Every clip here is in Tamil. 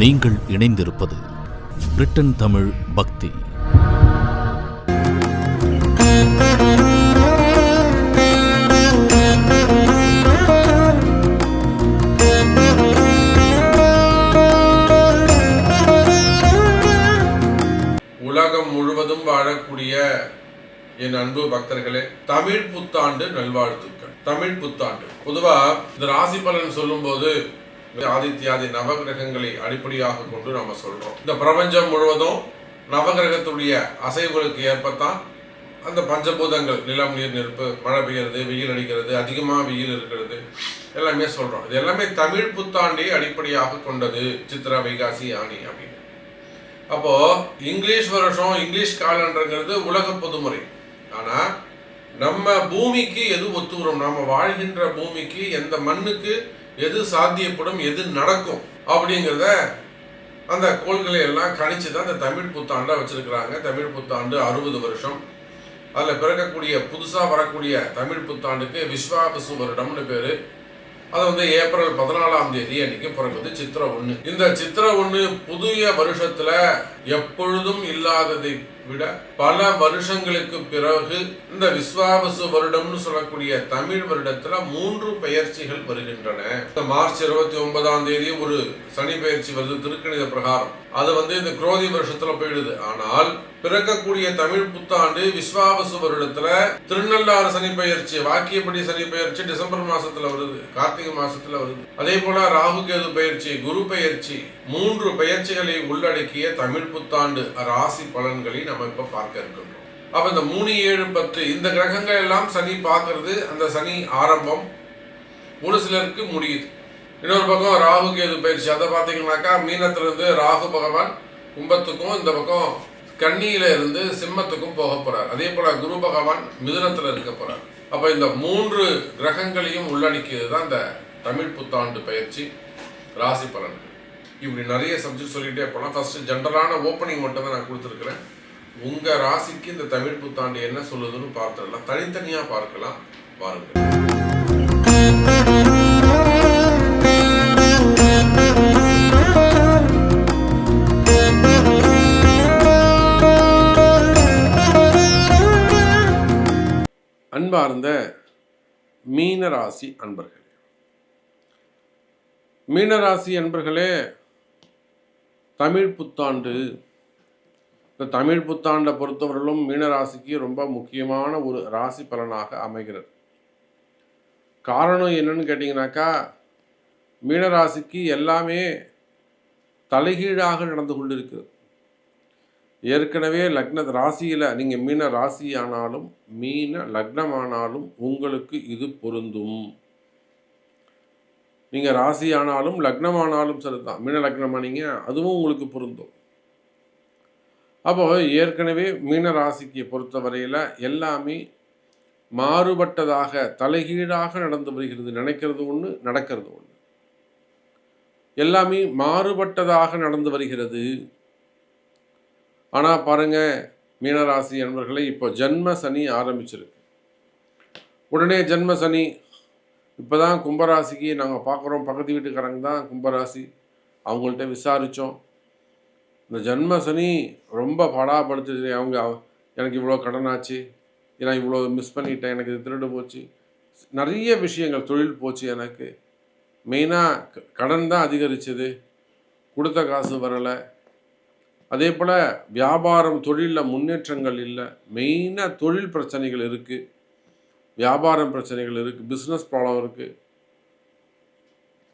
நீங்கள் இணைந்திருப்பது பிரிட்டன் தமிழ் பக்தி. உலகம் முழுவதும் வாழக்கூடிய என் அன்பு பக்தர்களே தமிழ் புத்தாண்டு நல்வாழ்த்துக்கள். தமிழ் புத்தாண்டு. பொதுவா இந்த ராசி பலன் சொல்லும்போது ஆதித்யாதி நவகிரகங்களை அடிப்படையாக கொண்டு நம்ம சொல்றோம். இந்த பிரபஞ்சம் முழுவதும் நவகிரகத்துடைய அசைவுகளுக்கு ஏற்பத்தான் அந்த பஞ்சபூதங்கள் நிலம் நீர் நெருப்பு மழை பெய்யறது வெயில் அடிக்கிறது அதிகமாக வெயில் இருக்கிறது எல்லாமே சொல்றோம். இது எல்லாமே தமிழ் புத்தாண்டை அடிப்படையாக கொண்டது. சித்ரா வைகாசி ஆணி அப்படின்னு. அப்போ இங்கிலீஷ் வருஷம் இங்கிலீஷ் காலண்டர்ங்கிறது உலக பொதுமுறை. ஆனா நம்ம பூமிக்கு எது ஒத்து வரும்? நாம வாழ்கின்ற பூமிக்கு எந்த மண்ணுக்கு எது சாத்தியப்படும் எது நடக்கும் அப்படிங்கிறத அந்த கோள்களை எல்லாம் கணிச்சு தான் இந்த தமிழ் புத்தாண்டை வச்சிருக்கிறாங்க. தமிழ் புத்தாண்டு அறுபது வருஷம். அதில் பிறக்கக்கூடிய புதுசாக வரக்கூடிய தமிழ் புத்தாண்டுக்கு விஸ்வாபசு வருடம்னு பேர். அது வந்து ஏப்ரல் பதினாலாம் தேதி அன்னைக்கு பிறகுது சித்திரை ஒன்று இந்த சித்திரை ஒன்று புதிய வருஷத்தில் எப்பொழுதும் இல்லாததை விட பல வருஷங்களுக்கு பிறகு இந்த விஸ்வாவசு வருடம்னு சொல்லக்கூடிய தமிழ் வருடத்துல மூன்று பெயர்ச்சிகள் வருகின்றன. இந்த மார்ச் இருபத்தி ஒன்பதாம் தேதி ஒரு சனி பெயர்ச்சி வருது திருக்கணித பிரகாரம். அது வந்து இந்த குரோதி வருஷத்துல போயிடுது. ஆனால் பிறக்கக்கூடிய தமிழ் புத்தாண்டு விஸ்வாபசு வருடத்துல திருநள்ளாறு சனி பெயர்ச்சி வாக்கியப்படி சனி பெயர்ச்சி டிசம்பர் மாசத்துல வருது கார்த்திகை மாசத்துல வருது. அதே போல ராகு கேது பெயர்ச்சி குரு பயிற்சி மூன்று பயிற்சிகளை உள்ளடக்கிய தமிழ் புத்தாண்டு ராசி பலன்களை நம்ம இப்ப பார்க்க இருக்கின்றோம். அப்ப இந்த மூணு ஏழு பத்து இந்த கிரகங்கள் எல்லாம் சனி பார்க்கறது அந்த சனி ஆரம்பம் ஒரு சிலருக்கு முடியுது. இன்னொரு பக்கம் ராகு கேது பயிற்சி அதை பார்த்தீங்கன்னாக்கா மீனத்துல இருந்து ராகு பகவான் கும்பத்துக்கும் இந்த பக்கம் கன்னியில இருந்து சிம்மத்துக்கும் போக போறார். அதே போல குரு பகவான் மிதுனத்துல இருக்க போறார். அப்ப இந்த மூன்று கிரகங்களையும் உள்ளடக்கியது தான் இந்த தமிழ் புத்தாண்டு பயிற்சி ராசி பலன்கள். இப்படி நிறைய சப்ஜெக்ட் சொல்லிட்டே போகலாம் ஃபர்ஸ்ட் ஜென்ரலான ஓப்பனிங் மட்டும் தான் நான் கொடுத்துருக்கிறேன். உங்க ராசிக்கு இந்த தமிழ் புத்தாண்டு என்ன சொல்லுதுன்னு பார்த்துடலாம். தனித்தனியா பார்க்கலாம். பாருங்கள். மீனராசி அன்பர்களே. மீனராசி அன்பர்களே தமிழ் புத்தாண்டு. இந்த தமிழ் புத்தாண்டை பொறுத்தவரையிலும் மீனராசிக்கு ரொம்ப முக்கியமான ஒரு ராசி பலனாக அமைகிறது. காரணம் என்னன்னு கேட்டிங்கனாக்கா மீனராசிக்கு எல்லாமே தலைகீழாக நடந்து கொண்டிருக்கிறது ஏற்கனவே லக்ன ராசியில் நீங்கள் மீன ராசி ஆனாலும் மீன லக்னமானாலும் உங்களுக்கு இது பொருந்தும். நீங்கள் ராசி ஆனாலும் லக்னமானாலும் சரி சரிதான். மீன லக்னமானீங்க அதுவும் உங்களுக்கு பொருந்தும். அப்போ ஏற்கனவே மீன ராசிக்கு பொறுத்தவரையில் எல்லாமே மாறுபட்டதாக தலைகீழாக நடந்து வருகிறது. நினைக்கிறது ஒன்று நடக்கிறது ஒன்று எல்லாமே மாறுபட்டதாக நடந்து வருகிறது. ஆனால் பாருங்கள் மீனராசி என்பர்களை இப்போ ஜென்ம சனி ஆரம்பிச்சிருக்கு. உடனே ஜென்ம சனி இப்போ தான் கும்பராசிக்கு நாங்கள் பார்க்குறோம் பக்கத்து வீட்டுக்காரங்க தான் கும்பராசி. அவங்கள்ட்ட விசாரித்தோம் இந்த ஜென்ம சனி ரொம்ப படாப்படுத்துது அவங்க எனக்கு இவ்வளோ கடன் ஆச்சு நான் இவ்வளோ மிஸ் பண்ணிட்டேன். எனக்கு இது திருடு போச்சு. நிறைய விஷயங்கள் தொழில் போச்சு எனக்கு. மெயினாக கடன் தான் அதிகரிச்சது. கொடுத்த காசு வரலை. அதே போல் வியாபாரம் தொழிலில் முன்னேற்றங்கள் இல்லை. மெயினாக தொழில் பிரச்சனைகள் இருக்குது வியாபாரம் பிரச்சனைகள் இருக்குது பிஸ்னஸ் ப்ராப்ளம் இருக்குது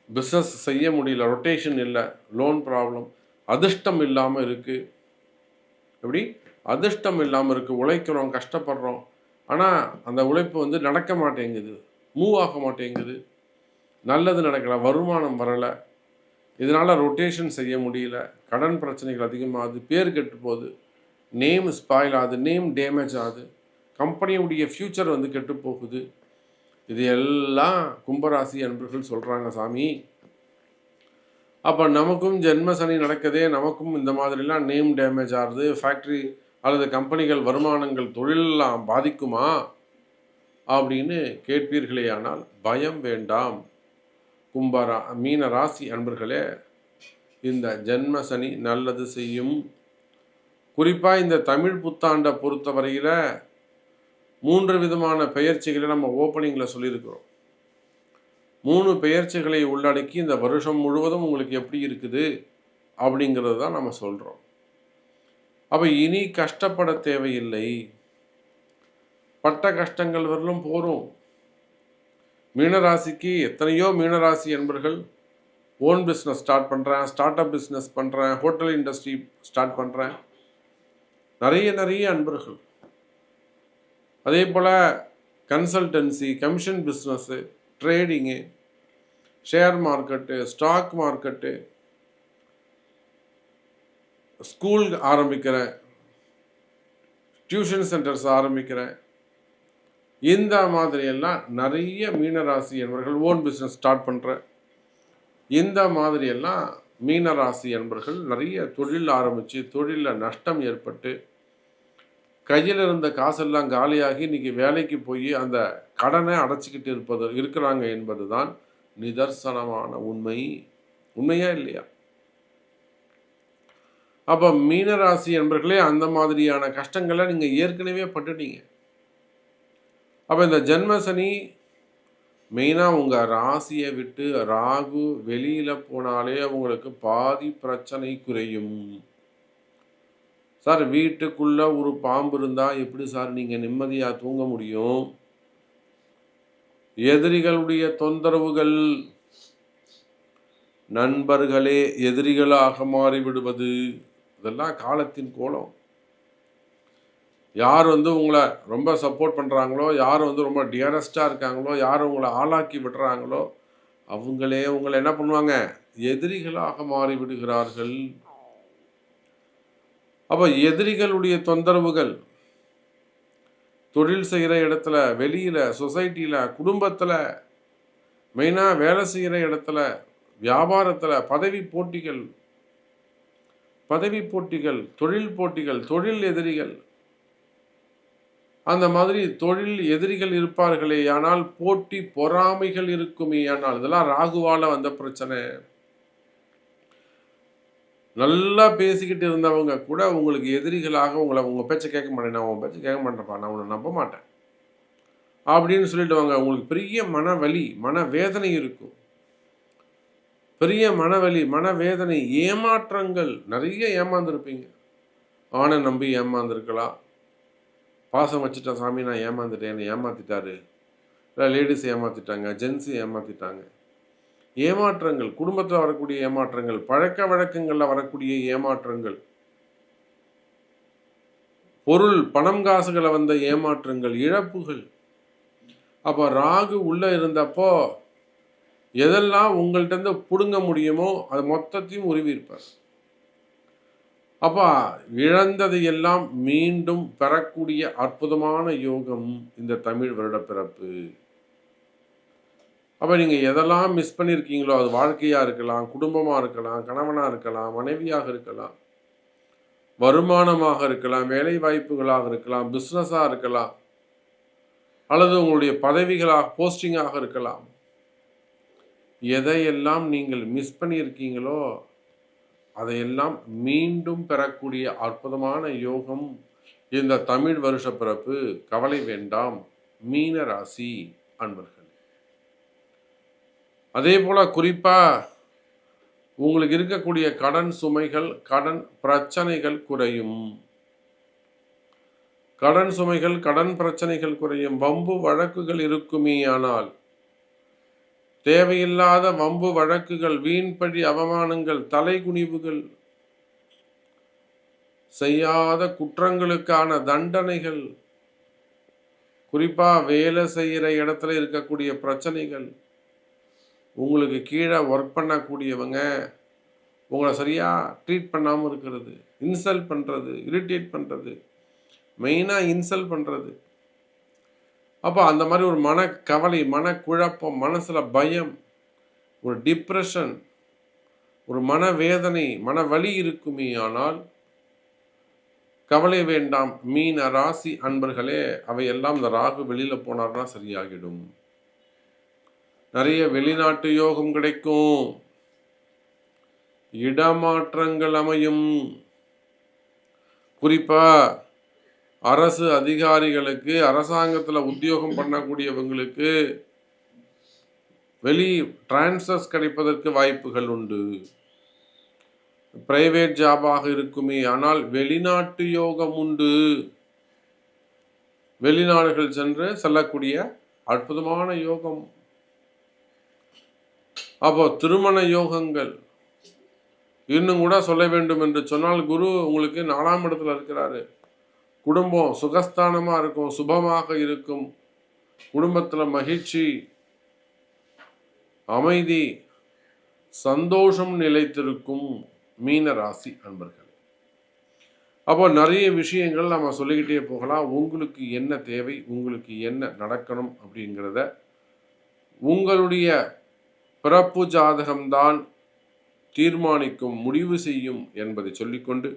பிஸ்னஸ் செய்ய முடியல. ரொட்டேஷன் இல்லை. லோன் ப்ராப்ளம் அதிர்ஷ்டம் இல்லாமல் இருக்குது எப்படி? அதிர்ஷ்டம் இல்லாமல் இருக்குது உழைக்கிறோம் கஷ்டப்படுறோம். ஆனால் அந்த உழைப்பு வந்து நடக்க மாட்டேங்குது. மூவ் ஆக மாட்டேங்குது. நல்லது நடக்கலை. வருமானம் வரலை. இதனால் ரொட்டேஷன் செய்ய முடியல. கடன் பிரச்சனைகள் அதிகமாகுது. பேர் கெட்டு போகுது நேம் ஸ்பாயில் ஆகுது. நேம் டேமேஜ் ஆகுது. கம்பெனியுடைய ஃப்யூச்சர் வந்து கெட்டு போகுது இது எல்லாம் கும்பராசி அன்பர்கள் சொல்கிறாங்க சாமி. அப்போ நமக்கும் ஜென்ம சனி நடக்குதே. நமக்கும் இந்த மாதிரிலாம் நேம் டேமேஜ் ஆகுது. ஃபேக்ட்ரி அல்லது கம்பெனிகள் வருமானங்கள் தொழிலெல்லாம் பாதிக்குமா? அப்படின்னு கேட்பீர்களேயானால் பயம் வேண்டாம். கும்பரா மீன ராசி அன்பர்களே இந்த ஜென்ம சனி நல்லது செய்யும். குறிப்பாக இந்த தமிழ் புத்தாண்டை பொறுத்தவரையில் மூன்று விதமான பெயர்ச்சிகளை நம்ம ஓப்பனிங்கில் சொல்லியிருக்கிறோம். மூணு பெயர்ச்சிகளை உள்ளடக்கி இந்த வருஷம் முழுவதும் உங்களுக்கு எப்படி இருக்குது அப்படிங்கிறது தான் நம்ம சொல்கிறோம் அப்போ இனி கஷ்டப்பட தேவையில்லை. பட்ட கஷ்டங்கள் வரலும் போரும் மீனராசிக்கு எத்தனையோ மீனராசி என்பர்கள் ஓன் பிஸ்னஸ் ஸ்டார்ட் பண்ணுறேன் ஸ்டார்ட் அப் பிஸ்னஸ் பண்ணுறேன் ஹோட்டல் இண்டஸ்ட்ரி ஸ்டார்ட் பண்ணுறேன் நிறைய நிறைய அன்பர்கள். அதே போல் consultancy commission business trading share market stock market school ஆரம்பிக்கிறேன். டியூஷன் சென்டர்ஸ் ஆரம்பிக்கிறேன். இந்த மாதிரியெல்லாம் நிறைய மீனராசி என்பர்கள் ஓன் பிஸ்னஸ் ஸ்டார்ட் பண்ணுறேன் இந்த மாதிரியெல்லாம் மீனராசி என்பர்கள் நிறைய தொழில் ஆரம்பித்து தொழிலில் நஷ்டம் ஏற்பட்டு கையில் இருந்த காசெல்லாம் காலியாகி இன்றைக்கி வேலைக்கு போய் அந்த கடனை அடைச்சிக்கிட்டு இருப்பது இருக்கிறாங்க என்பது தான் நிதர்சனமான உண்மை. உண்மையா இல்லையா? அப்போ மீனராசி என்பர்களே அந்த மாதிரியான கஷ்டங்களை நீங்கள் ஏற்கனவே பட்டுட்டீங்க. அப்போ இந்த ஜென்மசனி மெயினாக உங்கள் ராசியை விட்டு ராகு வெளியில் போனாலே உங்களுக்கு பாதி பிரச்சனை குறையும். சார் வீட்டுக்குள்ளே ஒரு பாம்பு இருந்தால் எப்படி சார் நீங்கள் நிம்மதியாக தூங்க முடியும்? எதிரிகளுடைய தொந்தரவுகள் நண்பர்களே எதிரிகளாக மாறிவிடுவது. இதெல்லாம் காலத்தின் கோலம். யார் வந்து உங்களை ரொம்ப சப்போர்ட் பண்ணுறாங்களோ யார் வந்து ரொம்ப டியரஸ்டாக இருக்காங்களோ யார் உங்களை ஆளாக்கி விடுறாங்களோ அவங்களே உங்களை என்ன பண்ணுவாங்க? எதிரிகளாக மாறி விடுகிறார்கள். அப்போ எதிரிகளுடைய தொந்தரவுகள் தொழில் செய்கிற இடத்துல வெளியில் சொசைட்டியில் குடும்பத்தில் மெயினாக வேலை செய்கிற இடத்துல வியாபாரத்தில் பதவி போட்டிகள் பதவி போட்டிகள் தொழில் போட்டிகள் தொழில் எதிரிகள் அந்த மாதிரி தொழில் எதிரிகள் இருப்பார்களே ஆனால் போட்டி பொறாமைகள் இருக்குமே ஆனால். இதெல்லாம் ராகுவால வந்த பிரச்சனை. நல்லா பேசிக்கிட்டு இருந்தவங்க கூட உங்களுக்கு எதிரிகளாக உங்களை உங்கள் பேச்சை கேட்க மாட்டேன் நான் உன் பேச்சை கேட்க மாட்டேன்ப்பா நான் உன்னை நம்ப மாட்டேன். அப்படின்னு சொல்லிடுவாங்க. உங்களுக்கு பெரிய மனவலி மன வேதனை இருக்கும். பெரிய மனவலி மனவேதனை ஏமாற்றங்கள். நிறைய ஏமாந்துருப்பீங்க. ஆணை நம்பி ஏமாந்துருக்கலாம். பாசம் வச்சுட்டேன் சாமி நான் ஏமாந்துட்டேன் என்னை ஏமாத்திட்டாரு. இல்லை லேடிஸ் ஏமாத்திட்டாங்க ஜென்ஸு ஏமாத்திட்டாங்க. ஏமாற்றங்கள் குடும்பத்தில் வரக்கூடிய ஏமாற்றங்கள் பழக்க வழக்கங்களில் வரக்கூடிய ஏமாற்றங்கள். பொருள் பணம் காசுகளை வந்த ஏமாற்றங்கள் இழப்புகள். அப்போ ராகு உள்ளே இருந்தப்போ எதெல்லாம் உங்கள்கிட்ட பிடுங்க முடியுமோ அது மொத்தத்தையும் உருவியிருப்பார் அப்போ இழந்ததை எல்லாம் மீண்டும் பெறக்கூடிய அற்புதமான யோகம் இந்த தமிழ் வருட பிறப்பு அப்போ நீங்கள் எதெல்லாம் மிஸ் பண்ணியிருக்கீங்களோ அது வாழ்க்கையாக இருக்கலாம் குடும்பமாக இருக்கலாம் கணவனாக இருக்கலாம் மனைவியாக இருக்கலாம் வருமானமாக இருக்கலாம் வேலை வாய்ப்புகளாக இருக்கலாம் பிஸ்னஸாக இருக்கலாம் அல்லது உங்களுடைய பதவிகளாக போஸ்டிங்காக இருக்கலாம். எதையெல்லாம் நீங்கள் மிஸ் பண்ணியிருக்கீங்களோ அதையெல்லாம் மீண்டும் பெறக்கூடிய அற்புதமான யோகம் இந்த தமிழ் வருஷ பிறப்பு. கவலை வேண்டாம் மீன ராசி அன்பர்கள். அதே போல் குறிப்பாக உங்களுக்கு இருக்கக்கூடிய கடன் சுமைகள் கடன் பிரச்சனைகள் குறையும். கடன் சுமைகள் கடன் பிரச்சனைகள் குறையும். வம்பு வழக்குகள் இருக்குமே ஆனால் தேவையில்லாத வம்பு வழக்குகள் வீண்படி அவமானங்கள் தலைகுனிவுகள் செய்யாத குற்றங்களுக்கான தண்டனைகள் குறிப்பாக வேலை செய்கிற இடத்துல இருக்கக்கூடிய பிரச்சனைகள் உங்களுக்கு கீழே ஒர்க் பண்ணக்கூடியவங்க உங்களை சரியாக ட்ரீட் பண்ணாமல் இருக்கிறது இன்சல்ட் பண்ணுறது இரிட்டேட் பண்ணுறது மெயினாக இன்சல்ட் பண்ணுறது அப்போ அந்த மாதிரி ஒரு மன கவலை மனக்குழப்பம் மனசில் பயம் ஒரு டிப்ரெஷன் ஒரு மனவேதனை மனவலி இருக்குமே ஆனால் கவலை வேண்டாம் மீன ராசி அன்பர்களே அவையெல்லாம் இந்த ராகு வெளியில் போனார்னா சரியாகிடும். நிறைய வெளிநாட்டு யோகம் கிடைக்கும். இடமாற்றங்கள் அமையும். குறிப்பாக அரசு அதிகாரிகளுக்கு அரசாங்கத்தில் உத்தியோகம் பண்ணக்கூடியவங்களுக்கு வெளி டிரான்ஸ்ஃபர்ஸ் கிடைப்பதற்கு வாய்ப்புகள் உண்டு. பிரைவேட் ஜாபாக இருக்குமே ஆனால் வெளிநாட்டு யோகம் உண்டு. வெளிநாடுகள் சென்று செல்லக்கூடிய அற்புதமான யோகம். அப்போ திருமண யோகங்கள் இன்னும் கூட சொல்ல வேண்டும் என்று சொன்னால் குரு உங்களுக்கு நாலாம் இடத்துல இருக்கிறாரு. குடும்பம் சுகஸ்தானமா இருக்கும் சுபமாக இருக்கும். குடும்பத்துல மகிழ்ச்சி அமைதி சந்தோஷம் நிலைத்திருக்கும் மீன ராசி அன்பர்கள். அப்போ நிறைய விஷயங்கள் நம்ம சொல்லிக்கிட்டே போகலாம். உங்களுக்கு என்ன தேவை உங்களுக்கு என்ன நடக்கணும் அப்படிங்கிறத உங்களுடைய பிறப்பு ஜாதகம்தான் தீர்மானிக்கும் முடிவு செய்யும் என்பதை சொல்லிக்கொண்டு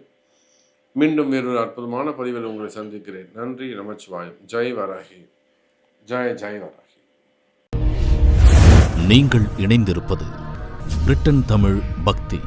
மீண்டும் வேறொரு அற்புதமான பதிவில் உங்களை சந்திக்கிறேன். நன்றி நமச்சிவாயம். ஜெய் வராகி. ஜெய ஜெய் வராகி. நீங்கள் இணைந்திருப்பது பிரிட்டன் தமிழ் பக்தி.